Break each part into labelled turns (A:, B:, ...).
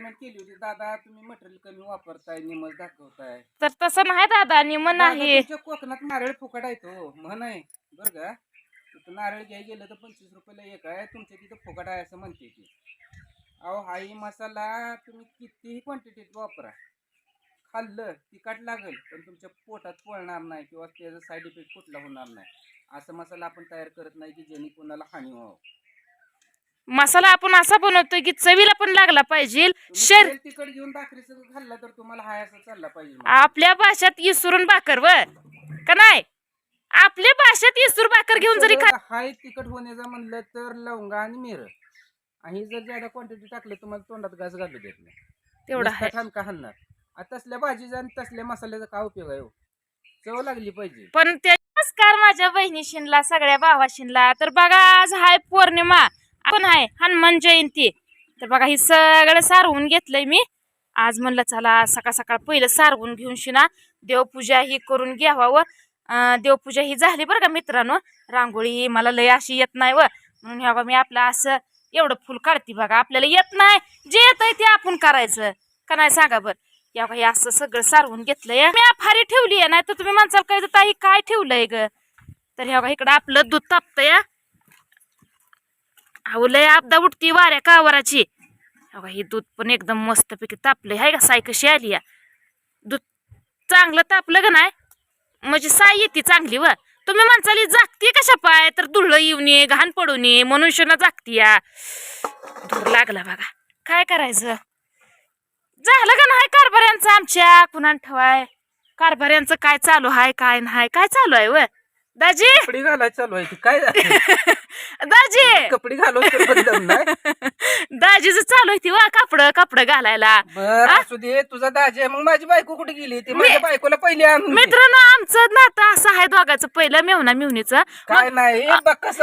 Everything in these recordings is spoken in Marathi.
A: कमेंट केली होती दादा तुम्ही मटेरियल कमी वापरताय निमज दाखवताय.
B: तर तसं नाही दादा निमन
A: दादा,
B: नाही.
A: तुमच्या कोकणात नारळ फुकट आहे तो म्हण आहे बरं का? तिथं नारळ घ्याय गेलं तर पंचवीस रुपयाला एक आहे तुमच्या तिथं फुकट आहे असं म्हणते ती. अहो हाही मसाला तुम्ही कितीही क्वांटिटीत वापरा. खाल्लं तिखट लागेल पण तुमच्या पोटात पळणार नाही किंवा त्याचा साईड इफेक्ट कुठला होणार नाही. असं मसाला आपण तयार करत नाही की जेणे कोणाला हानी व्हावं.
B: मसाला आपण असा बनवतोय की चवीला पण लागला पाहिजे. शर
A: तिखट घेऊन भाकरी सगळं खाल्लं तर तुम्हाला हाय असं चालला पाहिजे मग.
B: आपल्या भाषेत इसरून भाकर व. का नाही? आपल्या भाषेत इसूर भाकर घेऊन जरी खा
A: सगळं हाय तिखट होण्याचं म्हणलं तर लवंगा आणि मिर. आणि जर ज्यादा क्वांटिटी टाकलं तुम्हाला तोंडात घास घालू देत नाही.
B: तेवढा
A: नुसता
B: आहे.
A: ठणका हाणणार. आता तसल्या भाजीचा आणि तसल्या मसाल्याचा काय उपयोग आहे हो? चव लागली पाहिजे.
B: पण ते नमस्कार माझ्या बहिणीशीनला सगळ्या भावाशीनला तर बघा आज हाय पौर्णिमा. आपण आहे हनुमान जयंती. तर बघा हे सगळं सारवून घेतलंय मी. आज म्हणलं चला सकाळ सकाळ पहिलं सारवून घेऊन शिना. देवपूजा ही करून घ्यावं व देवपूजा ही झाली बरं का मित्रांनो. रांगोळी मला लय अशी येत नाही व. म्हणून ह्या मी आपलं असं एवढं फुल काढते बघा. आपल्याला येत नाही. जे येत आहे ते आपण करायचं. का नाही सांगा बरं? या बाई असं सगळं सारवून घेतलंय. मी फारी ठेवली आहे नाही तर तुम्ही माणसाला काय ताई काय ठेवलंय ग? तर ह्या बघा इकडं आपलं दूध तापतंय. अहो लय आपदा उठती वाऱ्या कावराची. अहो ही दूध पण एकदम मस्तपैकी तापलंय. हाय का साय कशी आली या? दूध चांगलं तापलं का नाही? म्हणजे साय येते चांगली व. तुम्ही माणसाली जागती कशा पाय? तर धुळं येऊ नये घाण पडू नये मनुष्यना जागती या. धूर लागला बघा. काय करायचं? झालं का नाही कारभाऱ्यांचं आमच्या? कुणान ठेवाय? कारभाऱ्यांचं काय चालू आहे काय नाही? काय चालू आहे व? दाजी?
A: कपडे घालायला चालू आहे ती काय? झालं?
B: दाजी!
A: कपडे घालून तर दम नाही.
B: दाजीच चालू आहे वा कापड कापड घालायला.
A: बर
B: आ?
A: असू दे तुझा दाजी आहे. मग माझी बायको कुठे गेली? ती माझ्या बायकोला पहिली आणून दे.
B: मित्रांनो आमचं नातं असं आहे दोघांचं. पहिलं मेवना मेवणीचं.
A: काय नाही हे आहे बक्कास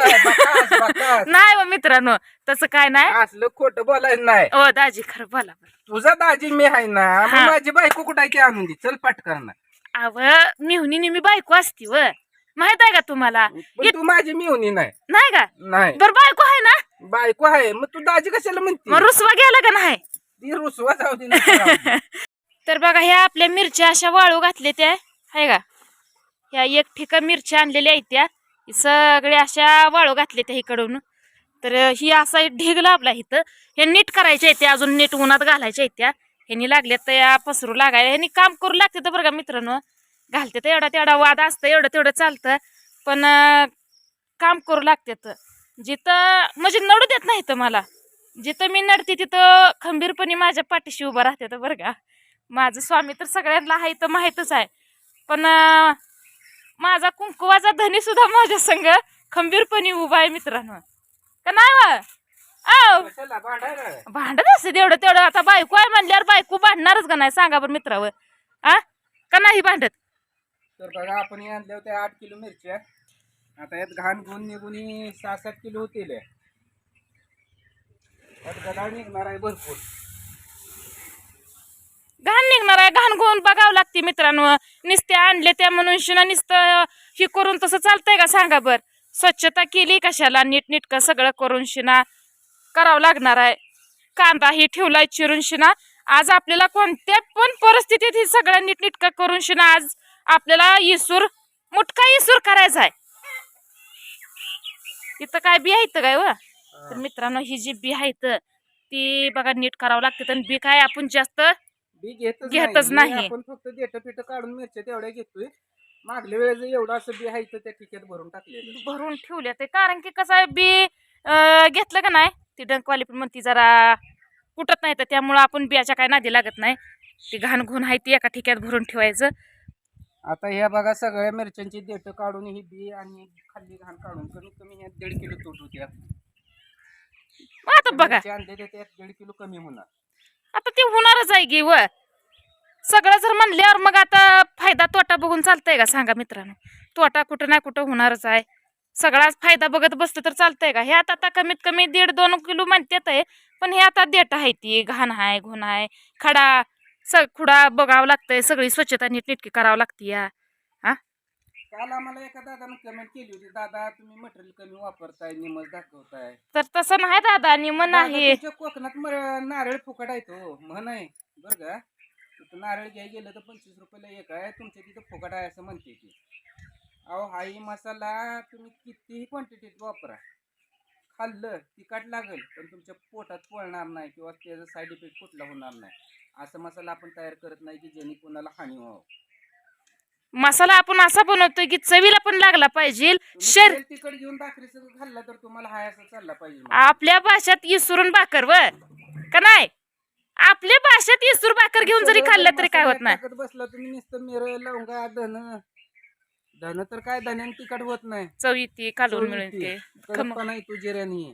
B: नाही व मित्रांनो तसं काय नाही.
A: असलं खोटं बोलायचं नाही.
B: ओ दाजी खरं बोला बरं.
A: तुझा दाजी मी आहे ना मग
B: हा.
A: माझी बायको कुठे आहे ती आणून दे. चल पटकन. ना
B: अव मेहुनी मी बायको असती व. माहीत आहे का तुम्हाला?
A: पण तू माझी मिळवणी नाही.
B: नाही का?
A: नाही.
B: बर बायको आहे ना?
A: बायको आहे. मग तू दाजी कशाला म्हणते?
B: मग रुसवा गेला का नाही?
A: ती रुसवा जाऊ दे.
B: तर बघा ह्या आपल्या मिरच्या अशा वाळू घातल्या त्या. आहे का? ह्या एक ठिका मिरच्या आणलेल्या आहेत त्या. ही सगळ्या अशा वाळू घातल्या त्या इकडून. तर ही असा एक ढीग लाभला इथं. हे नीट करायच्या आहेत त्या अजून नीट उन्हात घालायच्या आहेत त्या. ह्यांनी लागल्यात तर या पसरू लागायला. ह्यांनी काम करू लागते तर बरं का मित्रांनो. घालते तर एवढा तेवढा वाद असतं एवढं तेवढं चालतं. पण काम करू लागतात जिथं म्हणजे नडू देत नाही तर मला. जिथं मी नडते तिथं खंबीरपणे माझ्या पाठीशी उभं राहते तर बरं का. माझं स्वामी तर सगळ्यांना आहे तर माहीतच आहे. पण माझा कुंकुवाचा धनी सुद्धा माझ्या संग खंबीरपणे उभा आहे मित्रांनो. का नाही
A: हो? वा
B: भांडत असते तेवढं तेवढं. आता बायको आहे म्हणल्यावर बायको भांडणारच का नाही? सांगा बरं मित्रावर. आ? का नाही भांडत?
A: तर बघा आपण हे आणल्या होत्या आठ किलो मिरच्या. आता यात घाण गुण निघून सहा सात किलो होतील. गदाळ निघणार आहे भरपूर.
B: घाण निघणार आहे. घाण घेऊन बघावं लागते मित्रांनो. नुसते आणले त्या म्हणून शिना नुसतं हे करून तसं चालतंय का? सांगा बर. स्वच्छता केली कशाला? नीटनीटकं सगळं करून शिना करावं लागणार आहे? कांदा ही ठेवलाय चिरून शिना. आज आपल्याला कोणत्या पण परिस्थितीत ही सगळं नीटनीटकं करून शिना. आज आपल्याला इसूर मुटका इसूर करायचा आहे. इथं काय बी आहे काय व? तर मित्रांनो ही जी बी आहे ती बघा नीट करावं लागते. आणि बी काय आपण जास्त
A: बी घेतच नाही. आपण फक्त देठ पिठ काढून मिरच्या तेवढ्या घेतोय. मागल्या वेळेस एवढं असं बी आहे तर त्या टिकेत भरून टाकलेलं
B: भरून ठेवले ते. कारण की कसं आहे बी घेतलं का नाही ती डंकवाली पण म्हणती जरा कुठत नाही तर त्यामुळं आपण बियाच्या काय नादी लागत नाही. ती घाण घुण आहे ती एका ठिक्यात भरून ठेवायचं.
A: आता ह्या बघा सगळ्या मिरच्यांची देठ काढून ही बी आणि खाल्ली घाण काढून कमीत कमी ह्यात दीड किलो तूट
B: मग आता बघा.
A: त्यात दीड किलो कमी होणार.
B: आता ते होणारच आहे की व. सगळं जर म्हणल्यावर मग आता फायदा तोटा बघून चालतंय का? सांगा मित्रांनो. तोटा कुठं नाही कुठं होणारच आहे. सगळाच फायदा बघत बसलं तर चालतंय का? हे आता आता कमीत कमी दीड दोन किलो म्हणतात आहे पण हे आता देठ आहे ती घाण आहे घुण आहे खडा स खुडा बघावं लागतंय सगळी स्वच्छता नीटनीटकी करावं लागते या हा
A: काल आम्हाला एका दादानं कमेंट केली होती दादा तुम्ही मटेरियल कमी वापरताय निमज दाखवताय.
B: तर तसं नाही दादा निमन
A: दादा,
B: आहे
A: तुमच्या कोकणात मर- नारळ फुकट आहे तो म्हण आहे बरं का? तिथं नारळ घ्याय गेलं तर पंचवीस रुपयाला एक आहे तुमच्या तिथं फुकट आहे असं म्हणते ती. अहो हाही मसाला तुम्ही कितीही क्वांटिटीत वापरा. खाल्लं तिखट लागेल पण तुमच्या पोटात पळणार नाही किंवा त्याचा साईड इफेक्ट कुठला होणार नाही. असा मसाला आपण तयार करत नाही की जेणे कोणाला हानी व्हावं.
B: मसाला आपण असा बनवतोय की चवीला पण लागला पाहिजे. शर
A: तिखट घेऊन भाकरी सगळं खाल्लं तर तुम्हाला हाय असं चालला पाहिजे मग.
B: आपल्या भाषेत इसरून भाकर व का नाही? आपल्या भाषेत इसूर भाकर घेऊन जरी
A: सगळं
B: खाल्लं तरी काय होत नाही.
A: टाकत बसला तुम्ही नुसतं मिरं लवंगा धन धन तर काय धन्यान तिखट होत नाही.
B: चव येते कालवून
A: चव
B: मिळून
A: येते.
B: ते. खम-
A: कडकपणा येतो जिऱ्यानी.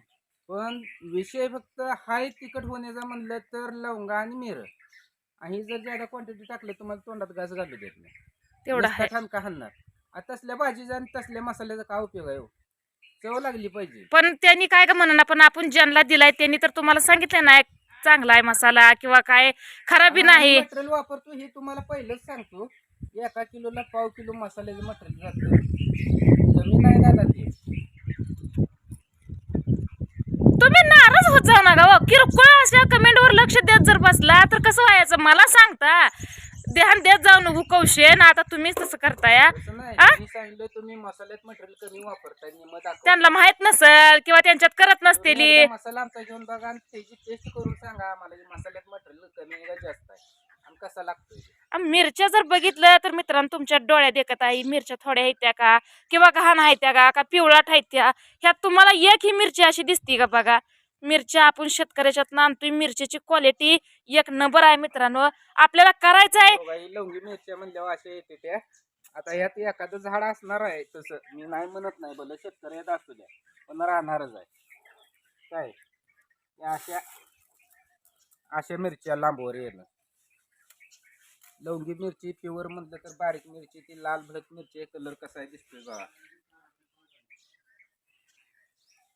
A: पण विषय फक्त हाय तिखट होण्याचा म्हणलं तर लवंगा आणि मिरं. आणि जर ज्यादा क्वांटिटी टाकलं तुम्हाला तोंडात घास घालू देत नाही.
B: तेवढं
A: नुसता
B: आहे
A: ठणका हाणणार? आता तसल्या भाजीचा आणि तसल्या मसाल्याचा काय उपयोग आहे हो? चव लागली पाहिजे.
B: पण त्यांनी काय का म्हणा पण आपण ज्यांना दिलाय त्यांनी तर तुम्हाला सांगितलं नाही चांगला आहे मसाला किंवा काय खराबी नाही.
A: मटेरियल वापरतो हे तुम्हाला पहिलेच सांगतो. एका किलोला पाव किलो मसाल्याचं मटेरियल जातं कमी नाही दादा ते
B: तुम्ही नाराज होत जाऊ नका हो. किरकोळ अशा कमेंटवर लक्ष देत जर बसला तर कसं व्हायचं मला सांगता ध्यान देत जाऊ नको कौशेन आता तुम्हीच तसं करताय?
A: तसं नाही
B: आ?
A: मी सांगितलं तुम्ही मसाल्यात मटेरियल कमी वापरताय निम दाखवा.
B: त्यांना माहीत नसेल किंवा त्यांच्यात करत
A: तुम्ही
B: नसतेली
A: एकदा मसाला आमचा घेऊन बघा आणि त्याची टेस्ट करून सांगा आम्हाला की मसाल्यात मटेरियल कमी आहे का जास्त आहे कसा लागतोय ते.
B: आणि मिरच्या जर बघितलं तर मित्रांनो तुमच्या डोळ्यात देखत आहे मिरच्या थोड्या आहेत त्या का? किंवा घाण आहेत त्या का? का पिवळाट आहेत त्या? ह्यात तुम्हाला एक ही मिरची अशी दिसती का बघा? मिरच्या आपण शेतकऱ्याच्यात आणतोय मिरच्याची क्वालिटी एक नंबर आहे मित्रांनो. आपल्याला करायचं आहे
A: ही लवंगी मिरच्या म्हणल्यावर अशा येते त्या. आता यात एखादं झाड असणार आहे तसं. मी नाही म्हणत नाही भलं शेतकऱ्यात असू द्या पण राहणारच आहे. काय? या अशा अशा मिरच्या लांबवर येणं. लवंगी मिरची प्युअर म्हटलं तर बारीक मिरची ती लाल भडक मिरची कलर कसा आहे दिसतोय बघा.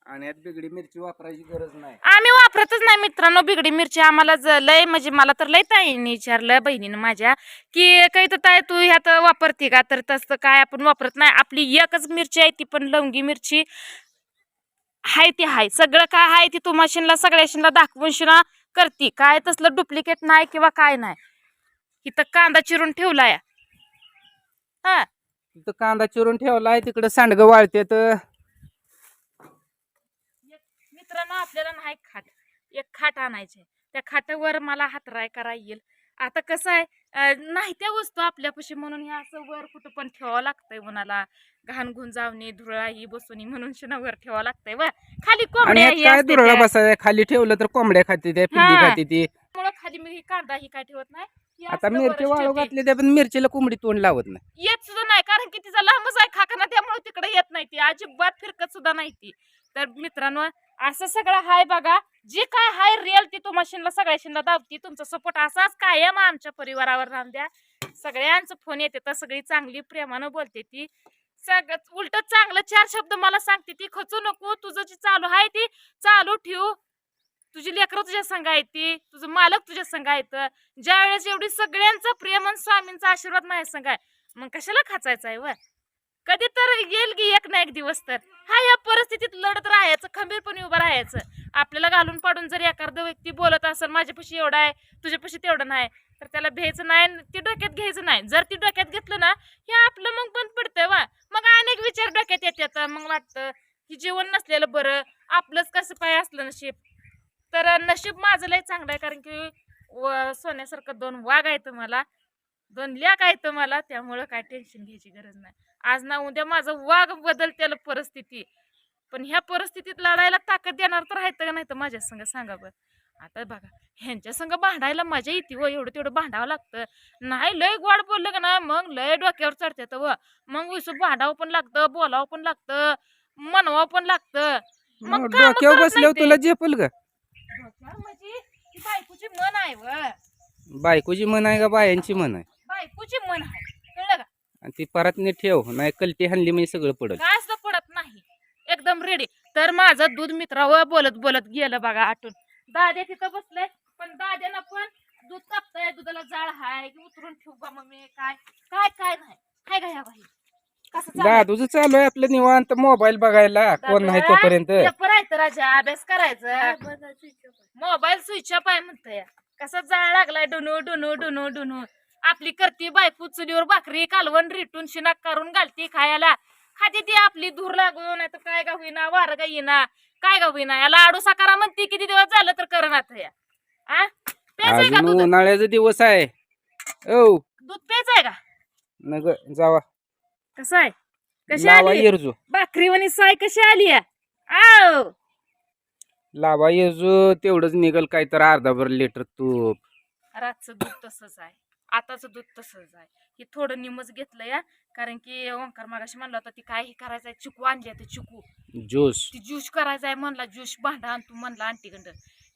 A: आणि यात बिगडी मिरची वापरायची गरज नाही.
B: आम्ही वापरतच नाही मित्रांनो बिगडी मिरची. आम्हाला ज- लय म्हणजे मला तर लय ताईने विचारलं बहिणीनं माझ्या की काही तर ताई तू ह्यात वापरते का? तर तसं काय आपण वापरत नाही. आपली एकच मिरची आहे ती पण लवंगी मिरची. हाय ती हाय. सगळं काय आहे ती तू मशीनला सगळ्या मशीनला दाखवून शिना करती. काय तसलं डुप्लिकेट नाही किंवा काय नाही. इथं कांदा चिरून ठेवलाय. हा.
A: तिथं कांदा चिरून ठेवलाय तिकडं सांडगं वाळते तर
B: मित्रांनो आपल्याला नाही खाट एक खाट आणायचे त्या खाटावर मला हातराय करा येईल. आता कसं आहे नाही त्या वस्तू आपल्यापाशी म्हणून हे असं वर कुठं पण ठेवावं लागतंय कोणाला घाण घुन जावणी धुळा ही बसून म्हणून शिना वर ठेवावं लागतंय व. खाली कोंबड्या.
A: बसायचा खाली ठेवलं तर कोंबड्या खाते त्या
B: हा.
A: खाते ती.
B: त्यामुळं खाली मी कांदा ही काय ठेवत नाही.
A: आता मिरची वाळू. घातली त्या पण मिरचीला कोंबडी तोंड लावत नाही.
B: येत सुद्धा नाही कारण की तिचा लांबच आहे खाकना त्यामुळे तिकडे येत नाही ती. अजिबात फिरकत सुद्धा नाही ती. तर मित्रांनो असं सगळं हाय बघा. जे काय हाय रिअल ती तो मशीनला सगळ्याशीला दाबती. तुमचा सपोर्ट असाच कायम आमच्या परिवारावर राहून द्या. सगळ्यांचं फोन येते तर सगळी चांगली प्रेमानं बोलते ती. सगळं उलट चांगलं चार शब्द मला सांगते ती. खचू नको तुझं जे चालू आहे ती चालू ठेव. तुझी लेकरं तुझ्या संघ आहेत ती तुझं मालक तुझ्या संघ आहेत. ज्या वेळेस एवढी सगळ्यांचं प्रेम आणि स्वामींचा आशीर्वाद माझ्या संघ आहे मग कशाला खाचायचं आहे व? कधी तर येईल की एक ना एक दिवस तर. हा या परिस्थितीत लढत राहायचं खंबीरपणे उभं राहायचं. आपल्याला घालून पाडून जर एखादं व्यक्ती बोलत असेल माझ्यापाशी एवढं आहे तुझ्यापाशी तेवढं नाही तर त्याला भ्यायचं नाही ती डोक्यात घ्यायचं नाही. जर ती डोक्यात घेतलं ना हे आपलं मग बंद पडतंय वा. मग अनेक विचार डोक्यात येतात मग वाटतं की जीवन नसलेलं बरं आपलंच कसं पाय असलं नशीब. तर नशीब माझं लय चांगलं आहे कारण की व सोन्यासारखं दोन वाघ आहेत मला. दोन लेख आहेत मला त्यामुळं काय टेन्शन घ्यायची गरज नाही. आज ना उद्या माझं वाघ बदलतेलं परिस्थिती. पण ह्या परिस्थितीत लढायला ताकद देणार तर आहेत का नाही तर माझ्या संग सांगा बरं. आता बघा ह्यांच्या संग भांडायला मजा येते व एवढं तेवढं भांडावं लागतं. नाही लय गोड बोललं का ना मग लय डोक्यावर चढतात व. मग विसू भांडावं पण लागतं बोलावं पण लागतं मनवावं पण लागतं. मग
A: डोक्यावर बसल्यावर तुला. झेपल ग.
B: डोक्यावर म्हणजे ती बायकोची मन आहे व.
A: बायकोची म्हण आहे का बायांची म्हण आहे?
B: बायकोची मन आहे. कळलं का?
A: आणि ती परत नी ठेव नाही कलटी हल्ली म्हणजे सगळं पडल.
B: काय सुद्धा पडत नाही. एकदम रेडी तर माझं दूध मित्रावर बोलत बोलत गेलं बघा आटून दाद्या तिथं बसलंय पण दाद्यानं पण दूध तापतंय दुधाला जाळ हाय की उतरून ठेवू का मग मी काय? काय काय नाही. काय काय बाई. कसं चाललंय?
A: दादूच चालू आहे आपलं निवांत मोबाईल बघायला. कोण नाही
B: दादा,
A: तोपर्यंत.
B: पेपर आहे तर राजा अभ्यास करायचा. मोबाईल स्विच ऑफ आहे म्हणतोय. कसा जाळ लागलाय डुनू डुनू डुनू डुनू. आपली करती बायको चुलीवर भाकरी कालवण रिटून शिनाक करून घालती खायला. खाती ती आपली धूर लागून नाही तर काय का होईना वार का येईना काय का होईना. या लाडू साकारा म्हणती किती दिवस झालं तर करणार या आ? प्यायचंय का
A: अजून
B: दूध?
A: उन्हाळ्याचा दिवस आहे.
B: दूध प्यायचंय का?
A: नग जावा.
B: कसं आहे? कशी
A: लावा
B: आली?
A: येरजो
B: भाकरीवाणी साय कशी आली आहे? आव!
A: लावा येरजो तेवढंच निघल काय तर अर्धा भर लिटर तूप.
B: रातचं दूध तसंच आहे. आताचं दूध तसंच आहे. हे थोडं निमच घेतलं या कारण की ओंकार मागाशी म्हणला होता ती काय हे करायचंय? चिकू आणली ते चिकू.
A: ज्यूस.
B: ती ज्यूस करायचंय म्हणला ज्यूस भांडा आण तू म्हणला आंटीकडं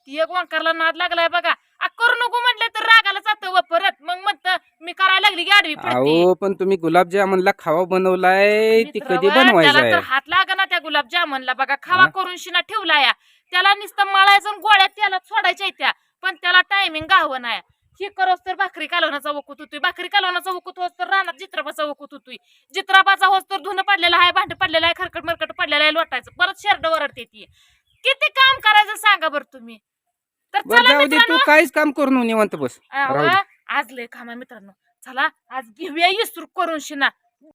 B: ती एक ओंकारला नाद लागलाय बघा. आ, करू नको म्हटलं तर रागाला जातं व परत. मग म्हणतं मी करायला लागली की आडवी पडते.
A: अहो पण तुम्ही गुलाबजामुनला खावा बनवलाय ती कधी बनवायचं
B: तर
A: आहे
B: हात लागा ना त्या गुलाबजामुनला. बघा खावा
A: हा?
B: करून शिना ठेवला या त्याला नुसतं मळायचं आणि गोळ्यात त्याला सोडायच्या त्या पण त्याला टायमिंग गावं नाही. ही करोस तर भाकरी कालवण्याचा वकूत होतोय. भाकरी कालवण्याचा वकूत होत तर रानात जित्राबाचा वकूत होतोय. जित्राबाचा होत तर धुणं पडलेला आहे भांड पडलेलं आहे खरकट मरकट पडलेलं आहे लोटायचं. परत शेरड वरडते ती. किती काम करायचं सांगा बरं तुम्ही. तर चला मित्रांनो
A: तू काहीच काम करून निवांत बस. राहू दे.
B: अहो, आज लय कामा मित्रांनो. चला आज घेऊया इसूर करून शिना.